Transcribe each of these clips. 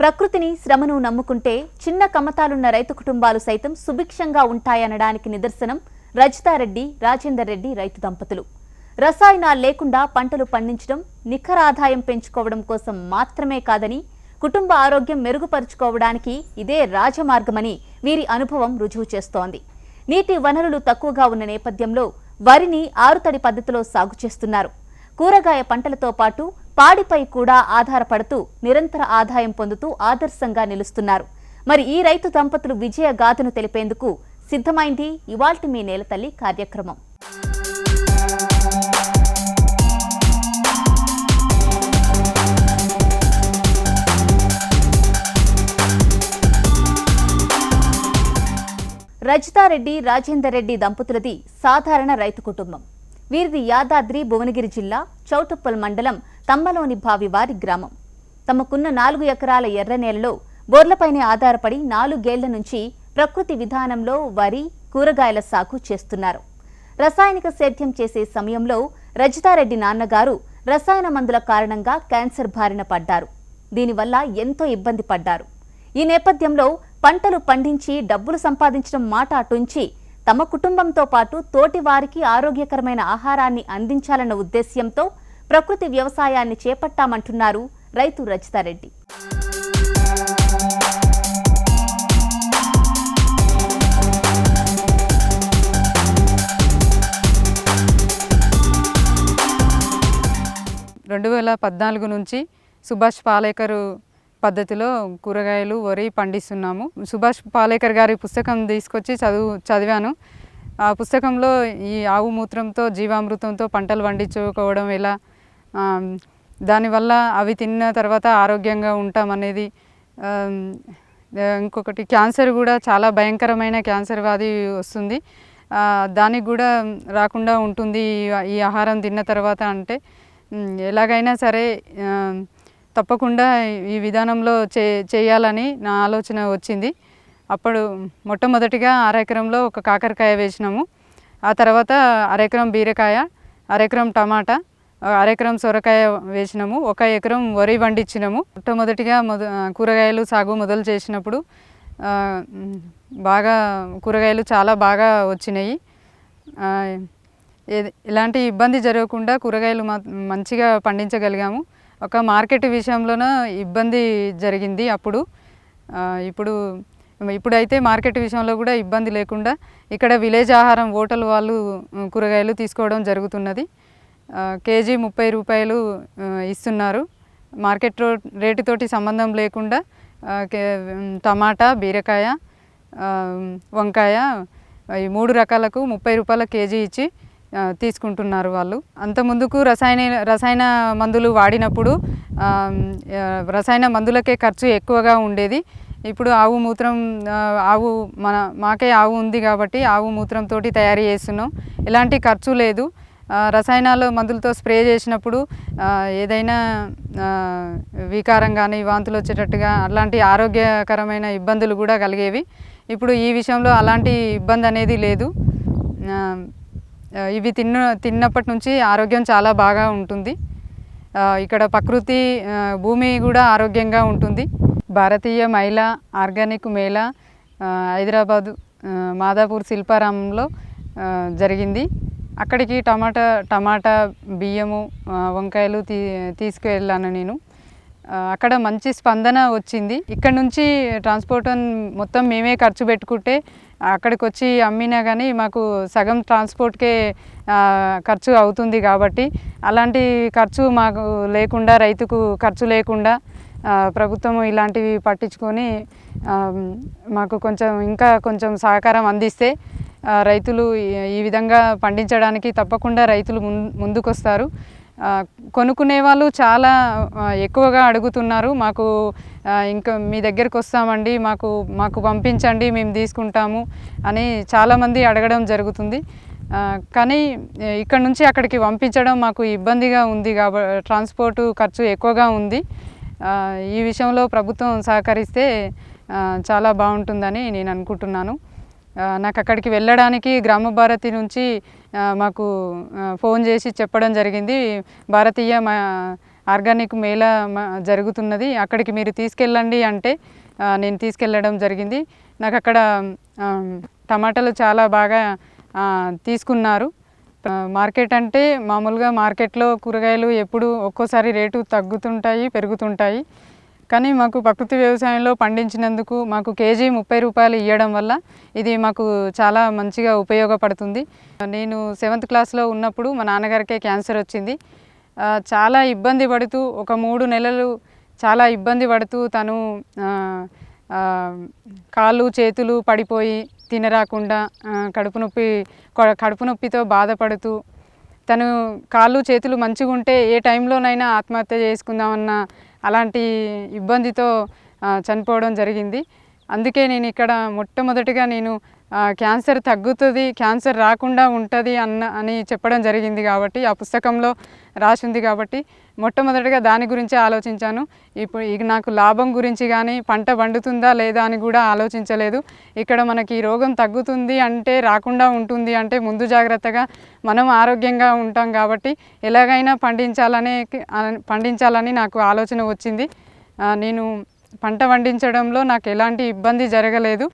ప్రకృతిని శ్రమను నమ్ముకుంటే చిన్న కమతాలున్న రైతు కుటుంబాలు సైతం సుభిక్షంగా ఉంటాయనడానికి నిదర్శనం రజితారెడ్డి రాజేందర్ రెడ్డి రైతు దంపతులు. రసాయనాలు లేకుండా పంటలు పండించడం నిఖర ఆదాయం పెంచుకోవడం కోసం మాత్రమే కాదని కుటుంబ ఆరోగ్యం మెరుగుపరుచుకోవడానికి ఇదే రాజమార్గమని వీరి అనుభవం రుజువు చేస్తోంది. నీటి వనరులు తక్కువగా ఉన్న నేపథ్యంలో వరిని ఆరుతడి పద్ధతిలో సాగు చేస్తున్నారు. కూరగాయ పంటలతో పాటు పాడిపై కూడా ఆధారపడుతూ నిరంతర ఆదాయం పొందుతూ ఆదర్శంగా నిలుస్తున్నారు. మరి ఈ రైతు దంపతులు విజయ గాథను తెలిపేందుకు సిద్ధమైంది ఇవాల్టి మీ నేలతల్లి కార్యక్రమం. రజితారెడ్డి రాజేందర్ రెడ్డి దంపతులది సాధారణ రైతు కుటుంబం. వీరిది యాదాద్రి భువనగిరి జిల్లా చౌటుప్పల్ మండలం తమ్మలోని భావివారి గ్రామం. తమకున్న నాలుగు ఎకరాల ఎర్ర నేలలో బోర్లపైనే ఆధారపడి నాలుగేళ్ళ నుంచి ప్రకృతి విధానంలో వరి కూరగాయల సాగు చేస్తున్నారు. రసాయనిక సేద్యం చేసే సమయంలో రజితారెడ్డి నాన్నగారు రసాయన మందుల కారణంగా క్యాన్సర్ బారిన పడ్డారు. దీనివల్ల ఎంతో ఇబ్బంది పడ్డారు. ఈ నేపథ్యంలో పంటలు పండించి డబ్బులు సంపాదించడం మాట అటుంచి తమ కుటుంబంతో పాటు తోటి వారికి ఆరోగ్యకరమైన ఆహారాన్ని అందించాలన్న ఉద్దేశ్యంతో ప్రకృతి వ్యవసాయాన్ని చేపట్టామంటున్నారు రైతు రజితారెడ్డి. రెండు వేల పద్నాలుగు నుంచి సుభాష్ పాలేకరు పద్ధతిలో కూరగాయలు వరి పండిస్తున్నాము. సుభాష్ పాలేకర్ గారి పుస్తకం తీసుకొచ్చి చదువు చదివాను. ఆ పుస్తకంలో ఈ ఆవు మూత్రంతో జీవామృతంతో పంటలు పండించుకోవడం ఎలా? దానివల్ల అవి తిన్న తర్వాత ఆరోగ్యంగా ఉంటాం అనేది ఇంకొకటి క్యాన్సర్ కూడా చాలా భయంకరమైన క్యాన్సర్ వ్యాధి వస్తుంది. దానికి కూడా రాకుండా ఉంటుంది ఈ- ఈ ఆహారం తిన్న తర్వాత అంటే ఎలాగైనా సరే తప్పకుండా ఈ విధానంలో చే చేయాలని నా ఆలోచన వచ్చింది. అప్పుడు మొట్టమొదటిగా అరెకరంలో ఒక కాకరకాయ వేసినాము. ఆ తర్వాత అరెకరం బీరకాయ అరెకరం టమాటా అరెకరం సొరకాయ వేసినాము. ఒక ఎకరం వరి పండించినాము మొట్టమొదటిగా మొద కూరగాయలు సాగు మొదలు చేసినప్పుడు బాగా కూరగాయలు చాలా బాగా వచ్చినాయి. ఇలాంటి ఎలాంటి ఇబ్బంది జరగకుండా కూరగాయలు మంచిగా పండించగలిగాము. ఒక మార్కెట్ విషయంలోన ఇబ్బంది జరిగింది అప్పుడు. ఇప్పుడు ఇప్పుడైతే మార్కెట్ విషయంలో కూడా ఇబ్బంది లేకుండా ఇక్కడ విలేజ్ ఆహారం హోటల్ వాళ్ళు కూరగాయలు తీసుకోవడం జరుగుతున్నది. కేజీ ముప్పై రూపాయలు ఇస్తున్నారు. మార్కెట్ రో- రేటుతోటి సంబంధం లేకుండా టమాటా బీరకాయ వంకాయ ఈ మూడు రకాలకు ముప్పై రూపాయల కేజీ ఇచ్చి తీసుకుంటున్నారు వాళ్ళు. అంత ముందుకు రసాయన రసాయన మందులు వాడినప్పుడు రసాయన మందులకే ఖర్చు ఎక్కువగా ఉండేది. ఇప్పుడు ఆవు మూత్రం ఆవు మన మాకే ఆవు ఉంది కాబట్టి ఆవు మూత్రంతో తయారు చేస్తున్నాం. ఎలాంటి ఖర్చు లేదు. రసాయనాలు మందులతో స్ప్రే చేసినప్పుడు ఏదైనా వికారం కానీ వాంతులు వచ్చేటట్టుగా అలాంటి ఆరోగ్యకరమైన ఇబ్బందులు కూడా కలిగేవి. ఇప్పుడు ఈ విషయంలో అలాంటి ఇబ్బంది అనేది లేదు. ఇవి తిన్న తిన్నప్పటి నుంచి ఆరోగ్యం చాలా బాగా ఉంటుంది. ఇక్కడ ప్రకృతి భూమి కూడా ఆరోగ్యంగా ఉంటుంది. భారతీయ మైల ఆర్గానిక్ మేళ హైదరాబాద్ హైదరాబాదు మాదాపూర్ శిల్పారామంలో జరిగింది. అక్కడికి టమాటా టమాటా బియ్యము వంకాయలు తీ తీసుకువెళ్ళాను నేను. అక్కడ మంచి స్పందన వచ్చింది. ఇక్కడ నుంచి ట్రాన్స్పోర్ట్ మొత్తం మేమే ఖర్చు పెట్టుకుంటే అక్కడికి వచ్చి అమ్మినా కానీ మాకు సగం ట్రాన్స్పోర్ట్కే ఖర్చు అవుతుంది కాబట్టి అలాంటి ఖర్చు మాకు లేకుండా రైతుకు ఖర్చు లేకుండా ప్రభుత్వం ఇలాంటివి పట్టించుకొని మాకు కొంచెం ఇంకా కొంచెం సహకారం అందిస్తే రైతులు ఈ- విధంగా పండించడానికి తప్పకుండా రైతులు ముందుకొస్తారు. కొనుక్కునే వాళ్ళు చాలా ఎక్కువగా అడుగుతున్నారు. మాకు ఇంకా మీ దగ్గరకు వస్తామండి మాకు మాకు పంపించండి మేము తీసుకుంటాము అని చాలామంది అడగడం జరుగుతుంది. కానీ ఇక్కడ నుంచి అక్కడికి పంపించడం మాకు ఇబ్బందిగా ఉంది కాబట్టి ట్రాన్స్పోర్టు ఖర్చు ఎక్కువగా ఉంది. ఈ విషయంలో ప్రభుత్వం సహకరిస్తే చాలా బాగుంటుందని నేను అనుకుంటున్నాను. నాకు అక్కడికి వెళ్ళడానికి గ్రామ భారతి నుంచి మాకు ఫోన్ చేసి చెప్పడం జరిగింది. భారతీయ మా ఆర్గానిక్ మేళ మ- జరుగుతున్నది. అక్కడికి మీరు తీసుకెళ్ళండి అంటే నేను తీసుకెళ్ళడం జరిగింది. నాకు అక్కడ టమాటాలు చాలా బాగా తీసుకున్నారు. మార్కెట్ అంటే మామూలుగా మార్కెట్లో కూరగాయలు ఎప్పుడు ఒక్కోసారి రేటు తగ్గుతుంటాయి పెరుగుతుంటాయి. కానీ మాకు ప్రకృతి వ్యవసాయంలో పండించినందుకు మాకు కేజీ ముప్పై రూపాయలు ఇవ్వడం వల్ల ఇది మాకు చాలా మంచిగా ఉపయోగపడుతుంది. నేను సెవెంత్ క్లాస్లో ఉన్నప్పుడు మా నాన్నగారికే క్యాన్సర్ వచ్చింది. చాలా ఇబ్బంది పడుతూ ఒక మూడు నెలలు చాలా ఇబ్బంది పడుతూ తను కాళ్ళు చేతులు పడిపోయి తినరాకుండా కడుపు నొప్పి కడుపు నొప్పితో బాధపడుతూ తను కాళ్ళు చేతులు మంచిగా ఉంటే ఏ టైంలోనైనా ఆత్మహత్య చేసుకుందామన్న అలాంటి ఇబ్బందితో చనిపోవడం జరిగింది. అందుకే నేను ఇక్కడ మొట్టమొదటిగా నేను క్యాన్సర్ తగ్గుతుంది క్యాన్సర్ రాకుండా ఉంటుంది అన్న అని చెప్పడం జరిగింది కాబట్టి ఆ పుస్తకంలో రాసి ఉంది కాబట్టి మొట్టమొదటిగా దాని గురించి ఆలోచించాను. ఇప్పుడు ఇక నాకు లాభం గురించి కానీ పంట పండుతుందా లేదా అని కూడా ఆలోచించలేదు. ఇక్కడ మనకి ఈ రోగం తగ్గుతుంది అంటే రాకుండా ఉంటుంది అంటే ముందు జాగ్రత్తగా మనం ఆరోగ్యంగా ఉంటాం కాబట్టి ఎలాగైనా పండించాలనే పండించాలని నాకు ఆలోచన వచ్చింది. నేను పంట పండించడంలో నాకు ఎలాంటి ఇబ్బంది జరగలేదు.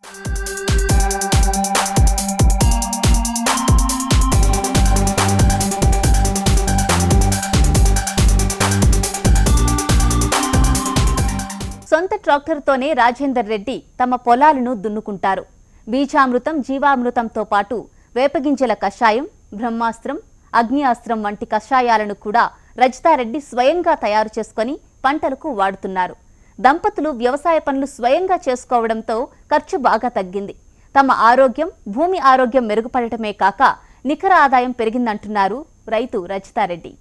సొంత ట్రాక్టర్తోనే రాజేందర్ రెడ్డి తమ పొలాలను దున్నుకుంటారు. బీజామృతం జీవామృతంతో పాటు వేపగింజల కషాయం బ్రహ్మాస్త్రం అగ్నియాస్త్రం వంటి కషాయాలను కూడా రజితారెడ్డి స్వయంగా తయారు చేసుకొని పంటలకు వాడుతున్నారు. దంపతులు వ్యవసాయ పనులు స్వయంగా చేసుకోవడంతో ఖర్చు బాగా తగ్గింది. తమ ఆరోగ్యం భూమి ఆరోగ్యం మెరుగుపడటమే కాక నికర ఆదాయం పెరిగిందంటున్నారు రైతు రజితారెడ్డి.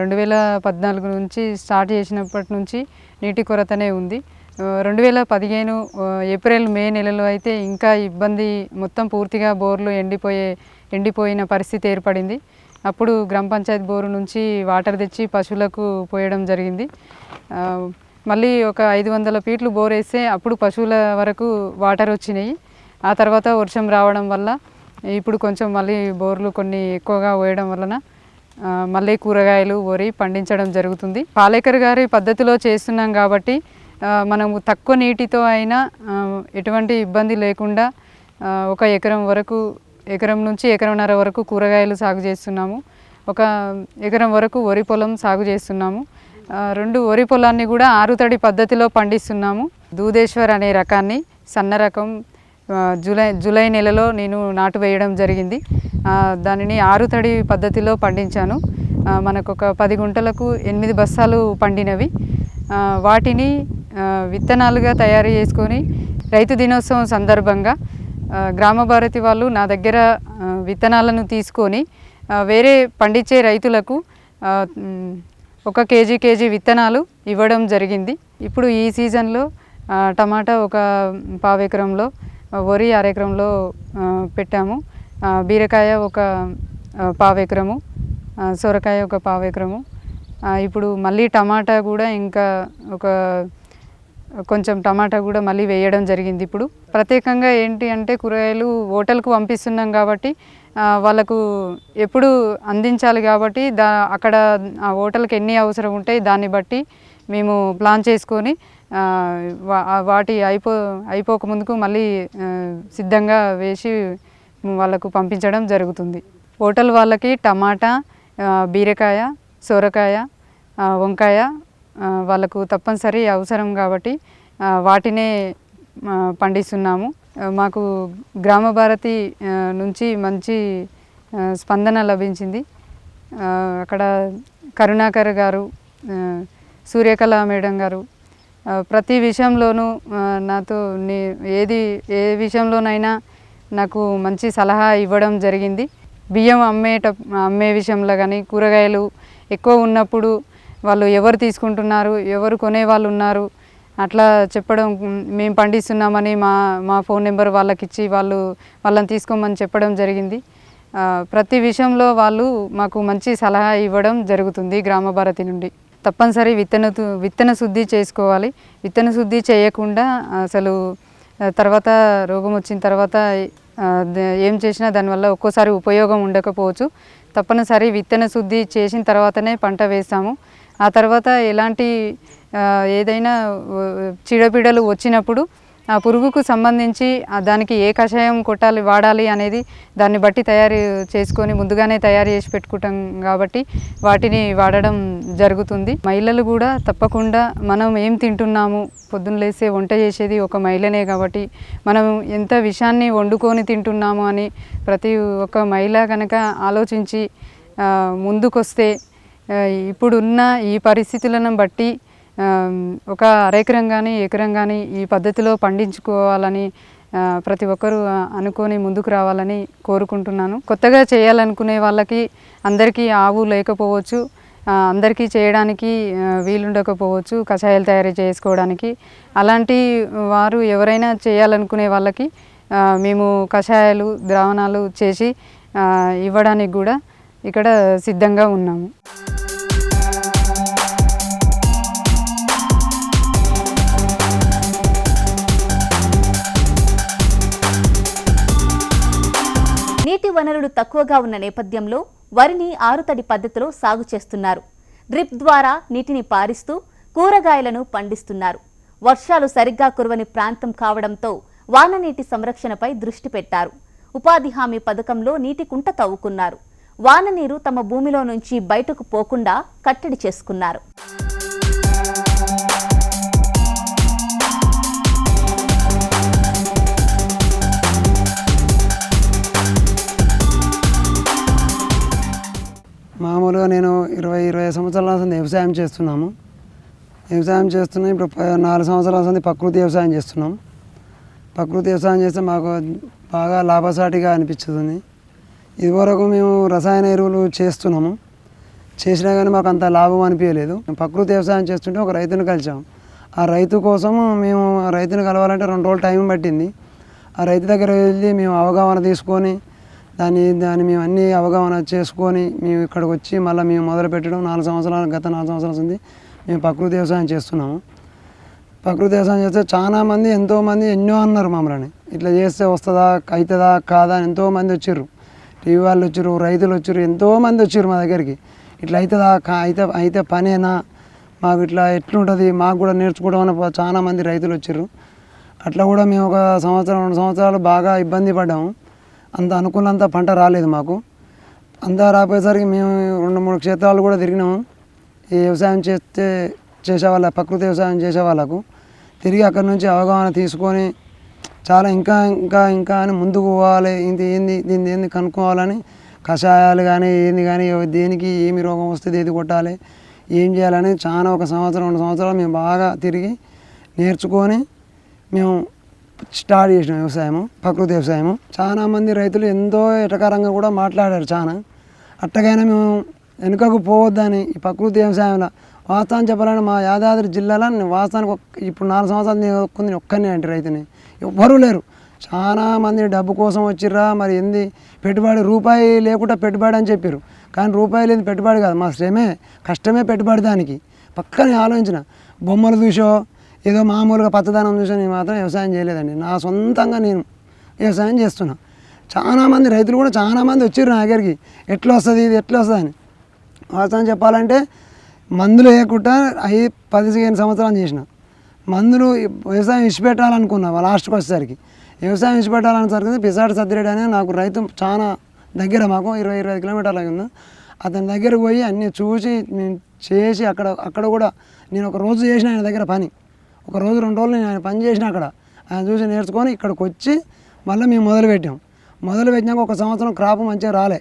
రెండు వేల పద్నాలుగు నుంచి స్టార్ట్ చేసినప్పటి నుంచి నీటి కొరతనే ఉంది. రెండు వేల పదిహేను ఏప్రిల్ మే నెలలో అయితే ఇంకా ఇబ్బంది మొత్తం పూర్తిగా బోర్లు ఎండిపోయే ఎండిపోయిన పరిస్థితి ఏర్పడింది. అప్పుడు గ్రామ పంచాయతీ బోరు నుంచి వాటర్ తెచ్చి పశువులకు పోయడం జరిగింది. మళ్ళీ ఒక ఐదు వందల ఫీట్లు బోర్ వేస్తే అప్పుడు పశువుల వరకు వాటర్ వచ్చినాయి. ఆ తర్వాత వర్షం రావడం వల్ల ఇప్పుడు కొంచెం మళ్ళీ బోర్లు కొన్ని ఎక్కువగా పోయడం వలన మళ్ళీ కూరగాయలు వరి పండించడం జరుగుతుంది. పాలేకర్ గారి పద్ధతిలో చేస్తున్నాం కాబట్టి మనము తక్కువ నీటితో అయినా ఎటువంటి ఇబ్బంది లేకుండా ఒక ఎకరం వరకు ఎకరం నుంచి ఎకరంన్నర వరకు కూరగాయలు సాగు చేస్తున్నాము. ఒక ఎకరం వరకు వరి పొలం సాగు చేస్తున్నాము. రెండు వరి పొలాన్ని కూడా ఆరుతడి పద్ధతిలో పండిస్తున్నాము. దూదేశ్వర్ అనే రకాన్ని సన్న రకం జూలై జూలై నెలలో నేను నాటు వేయడం జరిగింది. దానిని ఆరుతడి పద్ధతిలో పండించాను. మనకు ఒక పది గుంటలకు ఎనిమిది బస్తాలు పండినవి. వాటిని విత్తనాలుగా తయారు చేసుకొని రైతు దినోత్సవం సందర్భంగా గ్రామభారతి గ్రామ భారతి వాళ్ళు నా దగ్గర విత్తనాలను తీసుకొని వేరే పండించే రైతులకు ఒక కేజీ కేజీ విత్తనాలు ఇవ్వడం జరిగింది. ఇప్పుడు ఈ సీజన్లో టమాటా ఒక పావెకరంలో వరి అరెకరంలో పెట్టాము. బీరకాయ ఒక పావెకరము ఎకరము సొరకాయ ఒక పావు ఎకరము ఇప్పుడు మళ్ళీ టమాటా కూడా ఇంకా ఒక కొంచెం టమాటా కూడా మళ్ళీ వేయడం జరిగింది. ఇప్పుడు ప్రత్యేకంగా ఏంటి అంటే కూరగాయలు హోటల్కు పంపిస్తున్నాం కాబట్టి వాళ్ళకు ఎప్పుడు అందించాలి కాబట్టి దా అక్కడ ఆ హోటల్కి ఎన్ని అవసరం ఉంటాయి దాన్ని బట్టి మేము ప్లాన్ చేసుకొని వా- వాటి అయిపో అయిపోక ముందుకు మళ్ళీ సిద్ధంగా వేసి వాళ్ళకు పంపించడం జరుగుతుంది. హోటల్ వాళ్ళకి టమాటా బీరకాయ సొరకాయ వంకాయ వాళ్ళకు తప్పనిసరి అవసరం కాబట్టి వాటినే పండిస్తున్నాము. మాకు గ్రామ భారతి నుంచి మంచి స్పందన లభించింది. అక్కడ కరుణాకర్ గారు సూర్యకళ మేడం గారు ప్రతి విషయంలోనూ నాతో నీ ఏది ఏ విషయంలోనైనా నాకు మంచి సలహా ఇవ్వడం జరిగింది. బియ్యం అమ్మేట అమ్మే విషయంలో కానీ కూరగాయలు ఎక్కువ ఉన్నప్పుడు వాళ్ళు ఎవరు తీసుకుంటున్నారు ఎవరు కొనే వాళ్ళు ఉన్నారు అట్లా చెప్పడం మేము పండిస్తున్నామని మా మా ఫోన్ నెంబర్ వాళ్ళకి ఇచ్చి వాళ్ళు వాళ్ళని తీసుకోమని చెప్పడం జరిగింది. ప్రతి విషయంలో వాళ్ళు మాకు మంచి సలహా ఇవ్వడం జరుగుతుంది గ్రామ భారతి నుండి. తప్పనిసరి విత్తన విత్తన శుద్ధి చేసుకోవాలి. విత్తన శుద్ధి చేయకుండా అసలు తర్వాత రోగం వచ్చిన తర్వాత ఏం చేసినా దానివల్ల ఒక్కోసారి ఉపయోగం ఉండకపోవచ్చు. తప్పనిసరి విత్తన శుద్ధి చేసిన తర్వాతనే పంట వేస్తాము. ఆ తర్వాత ఎలాంటి ఏదైనా చీడపీడలు వచ్చినప్పుడు ఆ పురుగుకు సంబంధించి దానికి ఏ కషాయం కొట్టాలి వాడాలి అనేది దాన్ని బట్టి తయారు చేసుకొని ముందుగానే తయారు చేసి పెట్టుకుంటాం కాబట్టి వాటిని వాడడం జరుగుతుంది. మహిళలు కూడా తప్పకుండా మనం ఏం తింటున్నాము పొద్దున్న లేసే వంట చేసేది ఒక మహిళనే కాబట్టి మనం ఎంత విషాన్ని వండుకొని తింటున్నాము అని ప్రతి ఒక్క మహిళ కనుక ఆలోచించి ముందుకొస్తే ఇప్పుడున్న ఈ పరిస్థితులను బట్టి ఒక అరెకరం కానీ ఎకరం కానీ ఈ పద్ధతిలో పండించుకోవాలని ప్రతి ఒక్కరూ అనుకొని ముందుకు రావాలని కోరుకుంటున్నాను. కొత్తగా చేయాలనుకునే వాళ్ళకి అందరికీ ఆవు లేకపోవచ్చు అందరికీ చేయడానికి వీలుండకపోవచ్చు కషాయాలు తయారు చేసుకోవడానికి. అలాంటి వారు ఎవరైనా చేయాలనుకునే వాళ్ళకి మేము కషాయాలు ద్రావణాలు చేసి ఇవ్వడానికి కూడా ఇక్కడ సిద్ధంగా ఉన్నాము. నీటి వనరులు తక్కువగా ఉన్న నేపథ్యంలో వరిని ఆరుతడి పద్ధతిలో సాగు చేస్తున్నారు. డ్రిప్ ద్వారా నీటిని పారిస్తూ కూరగాయలను పండిస్తున్నారు. వర్షాలు సరిగ్గా కురవని ప్రాంతం కావడంతో వాననీటి సంరక్షణపై దృష్టి పెట్టారు. ఉపాధి హామీ పథకంలో నీటి కుంట తవ్వుకున్నారు. వాననీరు తమ భూమిలో నుంచి బయటకు పోకుండా కట్టడి చేసుకున్నారు. మామూలుగా నేను ఇరవై ఇరవై సంవత్సరాల నుంచి వ్యవసాయం చేస్తున్నాము. వ్యవసాయం చేస్తున్నాం ఇప్పుడు నాలుగు సంవత్సరాల నుంచి ప్రకృతి వ్యవసాయం చేస్తున్నాం ప్రకృతి వ్యవసాయం చేస్తే మాకు బాగా లాభసాటిగా అనిపిస్తుంది. ఇదివరకు మేము రసాయన ఎరువులు చేస్తున్నాము. చేసినా కానీ మాకు అంత లాభం అనిపించలేదు ప్రకృతి వ్యవసాయం చేస్తుంటే ఒక రైతును కలిసాము ఆ రైతు కోసం మేము ఆ కలవాలంటే రెండు రోజులు టైం పట్టింది. ఆ రైతు దగ్గర వెళ్ళి మేము అవగాహన తీసుకొని దాన్ని దాన్ని మేము అన్ని అవగాహన చేసుకొని మేము ఇక్కడికి వచ్చి మళ్ళీ మేము మొదలు పెట్టడం నాలుగు సంవత్సరాలు గత నాలుగు సంవత్సరాల నుంచి మేము ప్రకృతి వ్యవసాయం చేస్తున్నాము. ప్రకృతి వ్యవసాయం చేస్తే చాలామంది ఎంతోమంది ఎన్నో అన్నారు మమ్మల్ని. ఇట్లా చేస్తే వస్తుందా అవుతుందా కాదా అని ఎంతో మంది వచ్చారు టీవీ వాళ్ళు వచ్చారు రైతులు వచ్చారు ఎంతో మంది వచ్చారు మా దగ్గరికి. ఇట్లా అవుతుందా కా అయితే అయితే పనేనా? మాకు ఇట్లా ఎట్లుంటుంది? మాకు కూడా నేర్చుకోవడం అని చాలామంది చాలా మంది రైతులు వచ్చారు అట్లా కూడా మేము ఒక సంవత్సరం రెండు సంవత్సరాలు బాగా ఇబ్బంది పడ్డాము. అంత అనుకున్నంత పంట రాలేదు మాకు. అంతా రాపోయేసరికి మేము రెండు మూడు క్షేత్రాలు కూడా తిరిగినాము. ఈ వ్యవసాయం చేస్తే చేసే వాళ్ళ ప్రకృతి వ్యవసాయం చేసే వాళ్ళకు తిరిగి అక్కడి నుంచి అవగాహన తీసుకొని చాలా ఇంకా ఇంకా ఇంకా అని ముందుకు పోవాలి. ఇది ఏంది దీన్ని ఏంది కనుక్కోవాలని కషాయాలు కానీ ఏంది కానీ దేనికి ఏమి రోగం వస్తుంది ఏది కొట్టాలి ఏం చేయాలని చాలా ఒక సంవత్సరం రెండు సంవత్సరాలు మేము బాగా తిరిగి నేర్చుకొని మేము స్టార్ట్ చేసిన వ్యవసాయము ప్రకృతి వ్యవసాయము. చాలా మంది రైతులు ఎంతో ఎటకారంగా కూడా మాట్లాడారు చాలా. అట్టగైనా మేము వెనుకకు పోవద్దని ఈ ప్రకృతి వ్యవసాయంలో వాస్తవం చెప్పాలంటే మా యాదాద్రి జిల్లాలో వాస్తవానికి ఒక్క- ఇప్పుడు నాలుగు సంవత్సరాలు నేను ఒక్కనే అంటే రైతుని. ఎవ్వరూ లేరు. చాలా మంది డబ్బు కోసం వచ్చిర్రా మరి ఏంది? పెట్టుబడి రూపాయి లేకుండా పెట్టుబడి అని చెప్పారు కానీ రూపాయి లేదు పెట్టుబడి కాదు మా శ్రమే కష్టమే పెట్టుబడి దానికి. పక్కనే ఆలోచించిన బొమ్మలు చూసో ఏదో మామూలుగా పచ్చదనం చూసి నేను మాత్రం వ్యవసాయం చేయలేదండి. నా సొంతంగా నేను వ్యవసాయం చేస్తున్నా. చాలామంది రైతులు కూడా చాలా మంది వచ్చారు నా దగ్గరికి. ఎట్లా వస్తుంది ఇది ఎట్లా వస్తుంది అని. వాస్తవం చెప్పాలంటే మందులు వేయకుండా అవి పదిహేను సంవత్సరాలు చేసిన. మందులు వ్యవసాయం ఇచ్చిపెట్టాలనుకున్నా లాస్ట్కి వచ్చేసరికి. వ్యవసాయం ఇచ్చిపెట్టాలనేసరికి పిసాడు సత్తిరెడ్డి అనే నాకు రైతు చాలా దగ్గర మాకు ఇరవై ఇరవై కిలోమీటర్ల కిలోమీటర్లు ఉంది అతని దగ్గరకు పోయి అన్నీ చూసి నేను చేసి అక్కడ అక్కడ కూడా నేను ఒక రోజు చేసిన ఆయన దగ్గర పని. ఒక రోజు రెండు రోజులు నేను ఆయన పని చేసిన అక్కడ. ఆయన చూసి నేర్చుకొని ఇక్కడికి వచ్చి మళ్ళీ మేము మొదలుపెట్టాం. మొదలు పెట్టినాక ఒక సంవత్సరం క్రాప్ మంచిగా రాలే.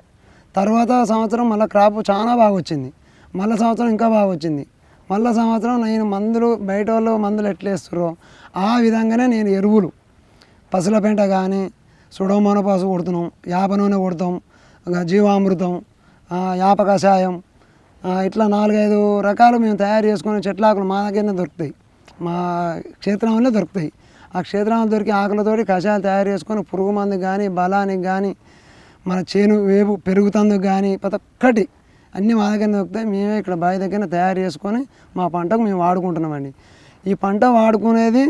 తర్వాత సంవత్సరం మళ్ళీ క్రాప్ చాలా బాగా వచ్చింది. మళ్ళీ సంవత్సరం ఇంకా బాగా వచ్చింది. మళ్ళీ సంవత్సరం నేను మందులు బయట వాళ్ళు మందులు ఎట్లా ఆ విధంగానే నేను ఎరువులు. పసుల పెంట కానీ సుడోమోనపాసు కొడుతున్నాం యాప నూనె కొడతాం జీవామృతం యాప కషాయం ఇట్లా నాలుగైదు రకాలు మేము తయారు చేసుకునే చెట్లాకులు మా దగ్గరనే దొరుకుతాయి. మా క్షేత్రంలో దొరుకుతాయి. ఆ క్షేత్రంలో దొరికి ఆకులతోటి కషాయాలు తయారు చేసుకొని పురుగు మందు కానీ బలానికి కానీ మన చేను వేపు పెరుగుతందుకు కానీ ప్రతి ఒక్కటి అన్నీ మా దగ్గర దొరుకుతాయి. మేమే ఇక్కడ బావి దగ్గర తయారు చేసుకొని మా పంటకు మేము వాడుకుంటున్నామండి. ఈ పంట వాడుకునేది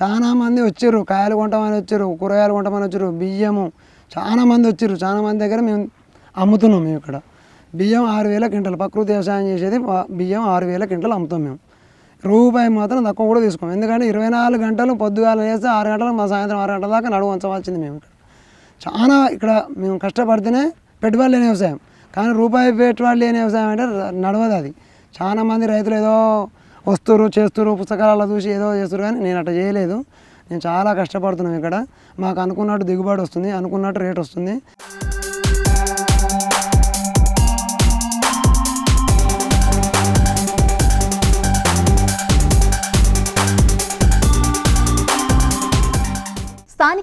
చాలామంది వచ్చారు. కాయలు కొంటామని వచ్చారు కూరగాయలు కొంటామని వచ్చారు బియ్యము చాలామంది వచ్చారు. చాలా మంది దగ్గర మేము అమ్ముతున్నాం మేము ఇక్కడ. బియ్యం ఆరు వేల క్వింటల్ ప్రకృతి వ్యవసాయం చేసేది బియ్యం ఆరు వేల క్వింటల్ అమ్ముతాం మేము. రూపాయి మాత్రం తక్కువ కూడా తీసుకోము. ఎందుకంటే ఇరవై నాలుగు గంటలు పొద్దుగాల చేస్తే ఆరు గంటలు మా సాయంత్రం ఆరు గంటల దాకా నడువు ఉంచవలసింది మేము ఇక్కడ. చాలా ఇక్కడ మేము కష్టపడితేనే పెట్టుబడి లేని వ్యవసాయం. కానీ రూపాయి పెట్టుబడి లేని వ్యవసాయం అంటే నడవదు అది. చాలా మంది రైతులు ఏదో వస్తురు చేస్తురు పుస్తకాలలో చూసి ఏదో చేస్తారు కానీ నేను అట్లా చేయలేదు. నేను చాలా కష్టపడుతున్నాం ఇక్కడ. మాకు అనుకున్నట్టు దిగుబడి వస్తుంది అనుకున్నట్టు రేట్ వస్తుంది.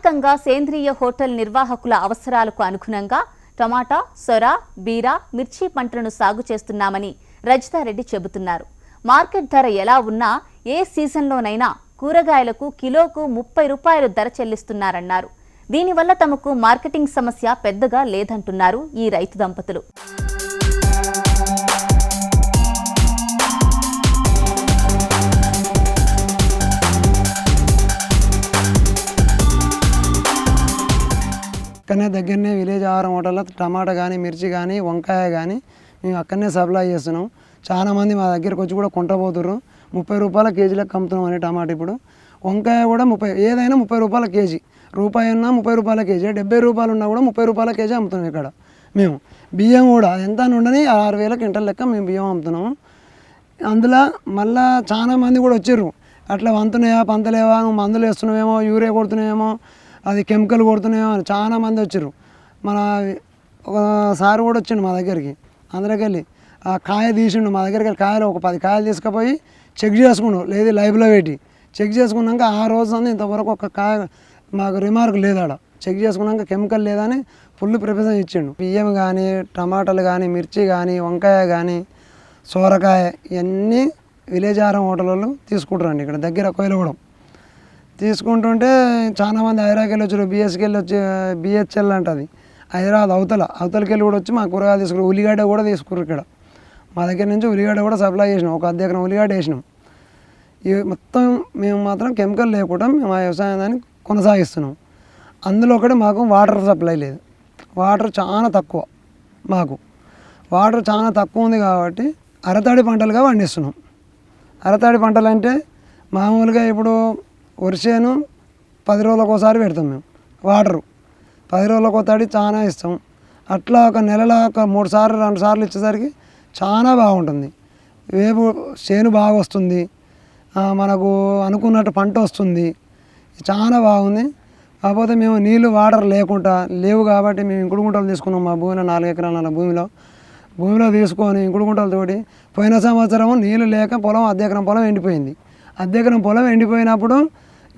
స్థానికంగా సేంద్రియ హోటల్ నిర్వాహకుల అవసరాలకు అనుగుణంగా టమాటా సొర బీరా మిర్చి పంటలను సాగు చేస్తున్నామని రజితారెడ్డి చెబుతున్నారు. మార్కెట్ ధర ఎలా ఉన్నా ఏ సీజన్లోనైనా కూరగాయలకు కిలోకు ముప్పై రూపాయలు ధర చెల్లిస్తున్నారన్నారు. దీనివల్ల తమకు మార్కెటింగ్ సమస్య పెద్దగా లేదంటున్నారు ఈ రైతు దంపతులు. అక్కడనే దగ్గరనే విలేజ్ ఆహారం హోటల్లో టమాటా కానీ మిర్చి కానీ వంకాయ కానీ మేము అక్కడనే సప్లై చేస్తున్నాం. చాలామంది మా దగ్గరకు వచ్చి కూడా కొంటపోతుర్రు ముప్పై రూపాయల కేజీలకు అమ్ముతున్నాం అని టమాటా ఇప్పుడు. వంకాయ కూడా ముప్పై ఏదైనా ముప్పై రూపాయల కేజీ. రూపాయి ఉన్నా ముప్పై రూపాయల కేజీ. డెబ్బై రూపాయలు ఉన్నా కూడా ముప్పై రూపాయల కేజీ అమ్ముతున్నాం ఇక్కడ. మేము బియ్యం కూడా ఎంత అని ఉండని ఆరు వేల క్వింటల్ లెక్క మేము బియ్యం అమ్ముతున్నాము అందులో మళ్ళా చాలా మంది కూడా వచ్చారు అట్లా వంతున్నాయా పంతలేవా నువ్వు మందులు వేస్తున్నావేమో యూరియా కొడుతున్నావేమో అది కెమికల్ కొడుతున్నాయో అని చాలా మంది వచ్చారు మన ఒక సార్ కూడా వచ్చిండు మా దగ్గరికి. అందరికి వెళ్ళి ఆ కాయ తీసిండు. మా దగ్గరికి వెళ్ళి కాయలు ఒక పది కాయలు తీసుకుపోయి చెక్ చేసుకుండు లేదు లైవ్లో పెట్టి. చెక్ చేసుకున్నాక ఆ రోజు అంతా ఇంతవరకు ఒక కాయ మాకు రిమార్క్ లేదు ఆడ చెక్ చేసుకున్నాక కెమికల్ లేదని ఫుల్ ప్రిపరేషన్ ఇచ్చిండు. బియ్యం కానీ టమాటాలు కానీ మిర్చి కానీ వంకాయ కానీ సోరకాయ ఇవన్నీ విలేజ్ ఆహారం హోటళ్ళు తీసుకుంటారండి ఇక్కడ దగ్గర కోయిలగూడెం. తీసుకుంటుంటే చాలామంది హైదరాబాద్కి వెళ్ళి వచ్చారు బిఎస్కి వెళ్ళి వచ్చి బిహెచ్ఎల్ అంటది హైదరాబాద్ అవతల అవతలకి వెళ్ళి కూడా వచ్చి మా కూరగాయలు తీసుకురు ఉల్లిగడ్డ కూడా తీసుకున్నారు ఇక్కడ. మా దగ్గర నుంచి ఉల్లిగడ్డ కూడా సప్లై చేసినాం ఒక అర్ధ ఎకరం ఉల్లిగడ్డ వేసినాం. ఇవి మొత్తం మేము మాత్రం కెమికల్ లేకుండా మేము ఆ వ్యవసాయాన్ని కొనసాగిస్తున్నాం. అందులో ఒకటి మాకు వాటర్ సప్లై లేదు. వాటర్ చాలా తక్కువ మాకు. వాటర్ చాలా తక్కువ ఉంది కాబట్టి అరతాడి పంటలుగా పండిస్తున్నాం. అరతాడి పంటలు అంటే మామూలుగా ఇప్పుడు వరిసేను పది రోజులకు ఒకసారి పెడతాం మేము. వాటరు. పది రోజులకు ఒకసారి చాలా ఇస్తాం. అట్లా ఒక నెలలో ఒక మూడు సార్లు రెండు సార్లు ఇచ్చేసరికి చాలా బాగుంటుంది. వేపు చేను బాగా వస్తుంది. మనకు అనుకున్నట్టు పంట వస్తుంది. చాలా బాగుంది. కాకపోతే మేము నీళ్ళు వాటర్ లేకుండా లేవు కాబట్టి మేము ఇంకుడు గుంటలు తీసుకున్నాం మా భూమిలో నాలుగు ఎకరాల భూమిలో. భూమిలో తీసుకొని ఇంకుడు గుంటలతోటి పోయిన సంవత్సరం నీళ్ళు లేక పొలం అద్దెకరం ఎకరం పొలం ఎండిపోయింది. అద్దెకరం ఎకరం పొలం ఎండిపోయినప్పుడు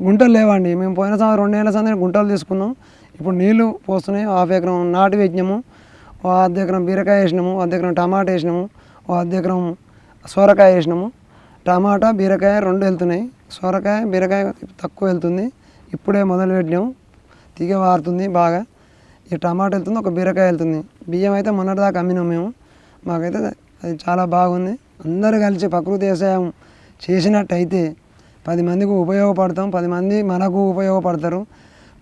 గుంటలు లేవండి. మేము పోయిన సంవత్సరం రెండు నెలల సంవత్సరం గుంటలు తీసుకున్నాం. ఇప్పుడు నీళ్ళు పోస్తున్నాయి. హాఫ్ ఎకరం నాటు వేసినాము. ఓ అర్ధ ఎకరం బీరకాయ వేసినాము. అర్ధ ఎకరం టమాటా వేసినాము. ఓ అర్ధ ఎకరం సొరకాయ వేసినాము. టమాటా బీరకాయ రెండు వెళ్తున్నాయి. సొరకాయ బీరకాయ తక్కువ వెళ్తుంది. ఇప్పుడే మొదలు పెట్టినాము. తీగ వారుతుంది బాగా. ఈ టమాటా వెళ్తుంది ఒక బీరకాయ వెళ్తుంది. బియ్యం అయితే మొన్నటిదాకా అమ్మినాం మేము. మాకైతే అది చాలా బాగుంది. అందరూ కలిసి ప్రకృతి వ్యవసాయం చేసినట్టయితే పది మందికి ఉపయోగపడతాం పది మంది మనకు ఉపయోగపడతారు.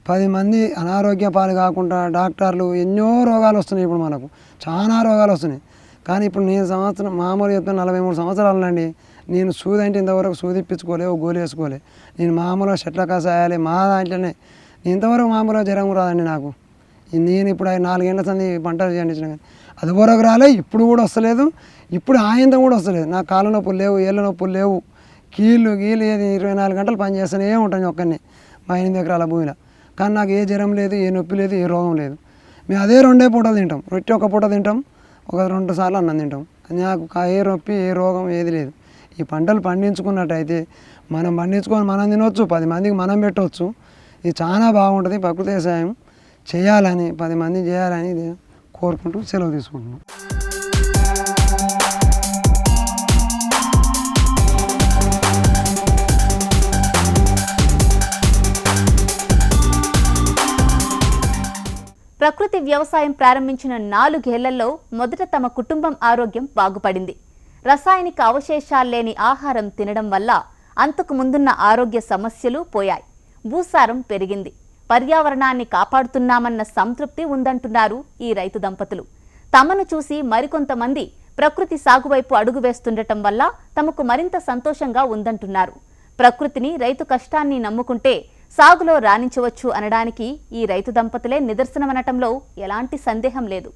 పది మంది అనారోగ్య పాలు కాకుండా డాక్టర్లు ఎన్నో రోగాలు వస్తున్నాయి ఇప్పుడు మనకు. చాలా రోగాలు వస్తున్నాయి. కానీ ఇప్పుడు నేను సంవత్సరం మామూలు చెప్తాను నలభై మూడు సంవత్సరాలు అండి నేను సూది అంటే ఇంతవరకు సూది ఇప్పించుకోలే ఒక గోలు వేసుకోలే. నేను మామూలుగా చెట్ల కషాయాలి మా దాంట్లోనే. ఇంతవరకు మామూలుగా జ్వరం రాదండి నాకు. నేను ఇప్పుడు నాలుగేళ్ళ సంది పంటలు పండించిన కానీ అది వరకు రాలే ఇప్పుడు కూడా వస్తలేదు. ఇప్పుడు ఆయంతం కూడా వస్తలేదు. నా కాళ్ళ నొప్పులు లేవు ఏళ్ళ నొప్పులు లేవు. కీళ్ళు గీళ్ళు ఏది ఇరవై నాలుగు గంటలు పనిచేస్తూనే ఉంటాను ఒక్కరిని మా ఎనిమిది ఎకరాల భూమిలో. కానీ నాకు ఏ జ్వరం లేదు ఏ నొప్పి లేదు ఏ రోగం లేదు. మేము అదే రెండే పూటలు తింటాం. రొట్టె ఒక పూట తింటాం ఒక రెండు సార్లు అన్నం తింటాం. నాకు ఏ నొప్పి ఏ రోగం ఏది లేదు. ఈ పంటలు పండించుకున్నట్టయితే మనం పండించుకొని మనం తినవచ్చు పది మందికి మనం పెట్టవచ్చు ఇది చాలా బాగుంటుంది ప్రకృతి వ్యవసాయం చేయాలని పది మంది చేయాలని కోరుకుంటూ సెలవు తీసుకుంటున్నాం. ప్రకృతి వ్యవసాయం ప్రారంభించిన నాలుగేళ్ళలో మొదట తమ కుటుంబం ఆరోగ్యం బాగుపడింది. రసాయనిక అవశేషాలు లేని ఆహారం తినడం వల్ల అంతకు ముందున్న ఆరోగ్య సమస్యలు పోయాయి. భూసారం పెరిగింది. పర్యావరణాన్ని కాపాడుతున్నామన్న సంతృప్తి ఉందంటున్నారు ఈ రైతు దంపతులు. తమను చూసి మరికొంతమంది ప్రకృతి సాగువైపు అడుగు వేస్తుండటం వల్ల తమకు మరింత సంతోషంగా ఉందంటున్నారు. ప్రకృతిని రైతు కష్టాన్ని నమ్ముకుంటే సాగులో రాణించవచ్చు అనడానికి ఈ రైతు దంపతులే నిదర్శనమనటంలో ఎలాంటి సందేహం లేదు.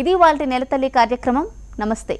ఇది వాళ్ళ నెలతల్లి కార్యక్రమం. నమస్తే.